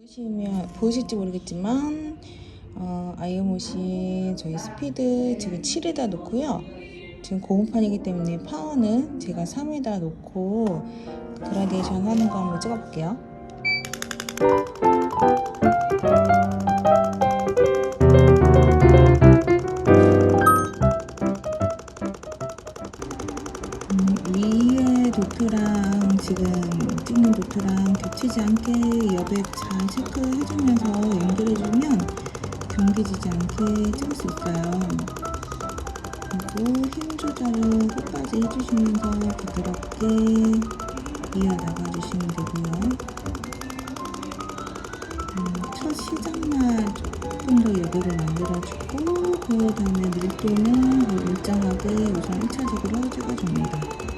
보시면 보이실지 모르겠지만 어, 아이오못이 저희 스피드 지금 7에다 놓고요. 지금 고음판이기 때문에 파워는 제가 3에다 놓고 그라데이션 하는 거 한번 찍어볼게요. 음, 위에 도트랑 지금 찍는 도트랑 겹치지 않게 여백 잘 체크해주면서 연결해주면 경계지지 않게 찍을 수 있어요. 그리고 힘 조절을 끝까지 해주시면서 부드럽게 이어나가 주시면 되고요. 첫 시작만 조금 더 여백을 만들어주고 그 다음에 밀도는 일정하게 우선 1차적으로 찍어줍니다.